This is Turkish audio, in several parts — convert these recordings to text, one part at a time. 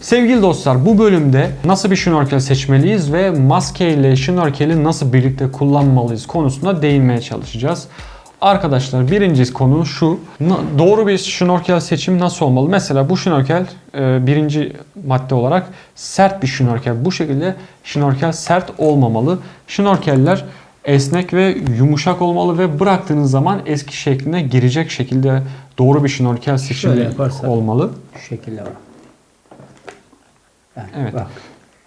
Sevgili dostlar bu bölümde nasıl bir şnorkel seçmeliyiz ve maske ile şnorkeli nasıl birlikte kullanmalıyız konusunda değinmeye çalışacağız. Arkadaşlar birinci konu şu. Doğru bir şnorkel seçimi nasıl olmalı? Mesela bu şnorkel e, birinci madde olarak sert bir şnorkel. Bu şekilde şnorkel sert olmamalı. Şnorkeller esnek ve yumuşak olmalı ve bıraktığınız zaman eski şekline girecek şekilde doğru bir şnorkel seçimi olmalı. Şu şekilde bak. Yani Evet. Bak.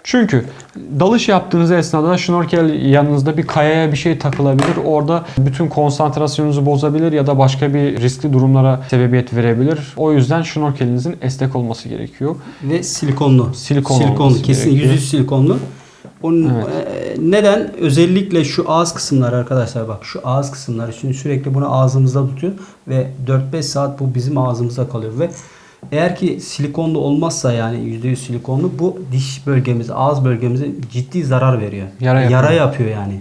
Çünkü dalış yaptığınız esnada şnorkel yanınızda bir kayaya bir şey takılabilir. Orada bütün konsantrasyonunuzu bozabilir ya da başka bir riskli durumlara sebebiyet verebilir. O yüzden şnorkelinizin esnek olması gerekiyor. Ve silikonlu. Silikon Silikonlu. Kesin yüzü silikonlu. Onun Evet. e, neden? Özellikle şu ağız kısımları arkadaşlar bak şu ağız kısımları şimdi sürekli bunu ağzımızda tutuyor ve 4-5 saat bu bizim ağzımızda kalıyor ve eğer ki silikonlu olmazsa yani %100 silikonlu bu diş bölgemize, ağız bölgemize ciddi zarar veriyor. Yara yapıyor. yapıyor yani.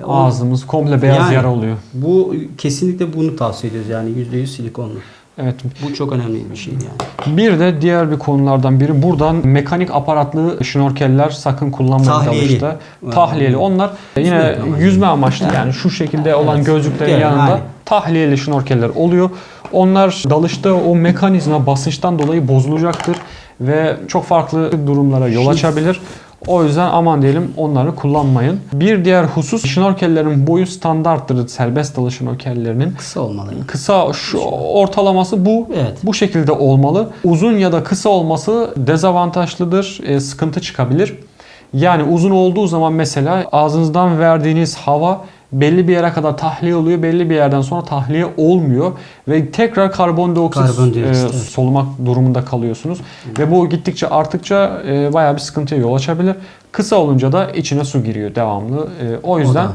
E, Ağzımız komple beyaz Yani yara oluyor. Bu kesinlikle bunu tavsiye ediyoruz yani %100 silikonlu. Evet. Bu çok önemli bir şey yani. Bir de diğer bir konulardan biri buradan mekanik aparatlı şnorkeller sakın kullanmayın dalışta. Tahliyeli. Onlar yine Yüzme amaçlı. yani şu şekilde olan gözlüklerin yanında. Tahliyeli şnorkeller oluyor. Onlar dalışta o mekanizma basınçtan dolayı bozulacaktır ve çok farklı durumlara yol açabilir. O yüzden aman diyelim onları kullanmayın. Bir diğer husus şnorkellerin boyu standarttır serbest dalış şnorkellerinin. Kısa olmalı. Kısa şu ortalaması bu. Evet. Bu şekilde olmalı. Uzun ya da kısa olması dezavantajlıdır. e, sıkıntı çıkabilir. Yani uzun olduğu zaman mesela ağzınızdan verdiğiniz hava belli bir yere kadar tahliye oluyor. Belli bir yerden sonra tahliye olmuyor ve tekrar karbondioksit Karbondioksit, e, evet. solumak durumunda kalıyorsunuz. Ve bu gittikçe arttıkça e, bayağı bir sıkıntıya yol açabilir. Kısa olunca da içine su giriyor devamlı. E, o yüzden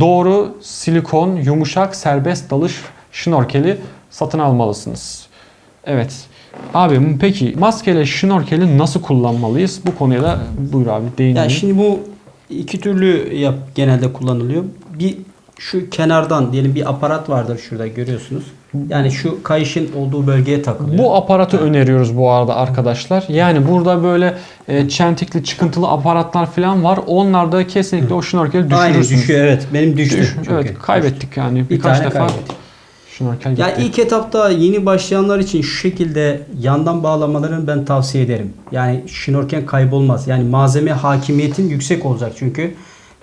doğru silikon, yumuşak, serbest dalış şnorkeli satın almalısınız. Evet. Abi peki maskeyle şnorkeli nasıl kullanmalıyız? Bu konuya da buyur abi değinelim. Ya şimdi bu iki türlü yap genelde kullanılıyor. Bir şu kenardan diyelim bir aparat vardır şurada görüyorsunuz. Yani şu kayışın olduğu bölgeye takılıyor. Bu aparatı öneriyoruz bu arada arkadaşlar. Yani burada böyle e, çentikli çıkıntılı aparatlar falan var. Onlarda kesinlikle o şnorkeli Aynen düşürürsünüz. düşüyor evet. Benim düştü. Düş- çünkü. evet kaybettik yani. Bir Birkaç tane defa kaybettik. şnorkel gitti. Ya ilk etapta yeni başlayanlar için şu şekilde yandan bağlamalarını ben tavsiye ederim. Yani şnorken kaybolmaz. Yani malzeme hakimiyetin yüksek olacak çünkü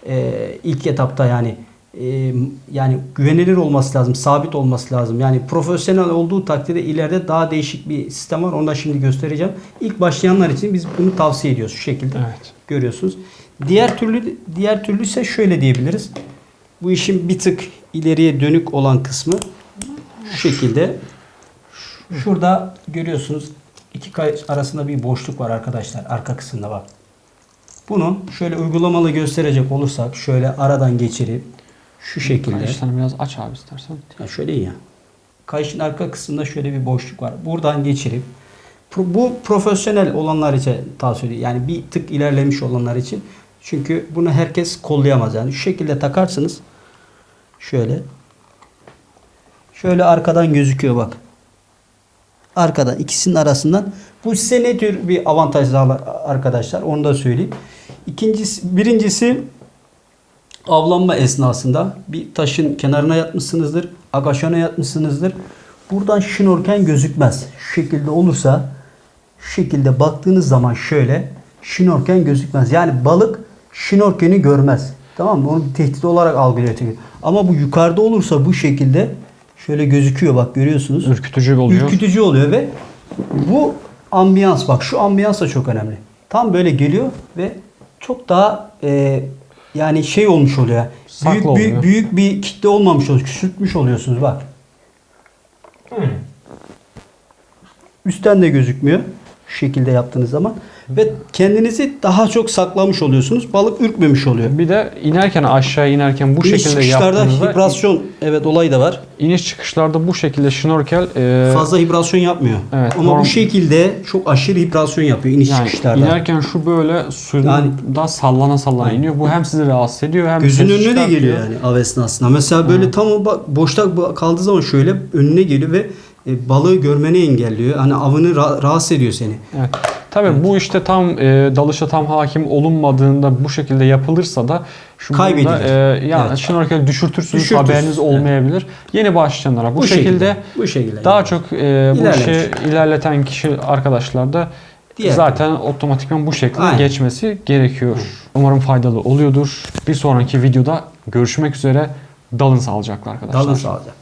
e, ilk etapta yani e, yani güvenilir olması lazım, sabit olması lazım. Yani profesyonel olduğu takdirde ileride daha değişik bir sistem var. Onu da şimdi göstereceğim. İlk başlayanlar için biz bunu tavsiye ediyoruz şu şekilde. Evet. Görüyorsunuz. Diğer türlü diğer türlü ise şöyle diyebiliriz. Bu işin bir tık ileriye dönük olan kısmı şu şekilde. Şurada görüyorsunuz iki kayış arasında bir boşluk var arkadaşlar arka kısımda bak. Bunu şöyle uygulamalı gösterecek olursak şöyle aradan geçirip şu şekilde. Kayışlarını biraz aç abi istersen. Ya şöyle iyi ya. Kayışın arka kısmında şöyle bir boşluk var. Buradan geçirip bu profesyonel olanlar için tavsiye ediyorum. Yani bir tık ilerlemiş olanlar için. Çünkü bunu herkes kollayamaz. Yani şu şekilde takarsınız. Şöyle. Şöyle arkadan gözüküyor bak. Arkadan ikisinin arasından. Bu size ne tür bir avantaj sağlar arkadaşlar? Onu da söyleyeyim. İkincisi, birincisi avlanma esnasında bir taşın kenarına yatmışsınızdır, agaşona yatmışsınızdır. Buradan şnorken gözükmez. Şu şekilde olursa şu şekilde baktığınız zaman şöyle şnorken gözükmez. Yani balık şnorkeni görmez. Tamam mı? Onu bir tehdit olarak algılıyor. Ama bu yukarıda olursa bu şekilde şöyle gözüküyor bak görüyorsunuz. Ürkütücü oluyor. Ürkütücü oluyor ve bu ambiyans bak şu ambiyans da çok önemli. Tam böyle geliyor ve çok daha e, yani şey olmuş oluyor. Saklı Büyük, oluyor. büyük, büyük bir kitle olmamış oluyor. Küçültmüş oluyorsunuz bak. Üstten de gözükmüyor. Şu şekilde yaptığınız zaman. Ve kendinizi daha çok saklamış oluyorsunuz. Balık ürkmemiş oluyor. Bir de inerken aşağı inerken bu İniş şekilde çıkışlarda yaptığınızda vibrasyon evet olayı da var. iniş çıkışlarda bu şekilde şnorkel e, Fazla vibrasyon yapmıyor. evet, Ama norm- bu şekilde çok aşırı vibrasyon yapıyor iniş yani çıkışlarda. inerken şu böyle suyunda sallana sallana iniyor. Bu hem sizi rahatsız ediyor hem Gözün ses önüne de çıkartıyor. geliyor yani av esnasında. Mesela böyle tam o bak- boşta ba- kaldığı zaman şöyle önüne geliyor ve e, balığı görmeni engelliyor. Hani avını ra- rahatsız ediyor seni. Evet. Tabii bu işte tam e, dalışa tam hakim olunmadığında bu şekilde yapılırsa da şu Kaybedilir. e, yani Evet. şnorkeli düşürtürsünüz Düşürtürsün. haberiniz olmayabilir. Yeni başlayanlara bu, şekilde, bu şekilde daha yani. çok e, bu işi ilerleten kişi arkadaşlar da Diğer zaten otomatikman bu şekilde Aynen. geçmesi gerekiyor. Umarım faydalı oluyordur. Bir sonraki videoda görüşmek üzere. Dalın sağlıcakla arkadaşlar. dalın sağlayacak.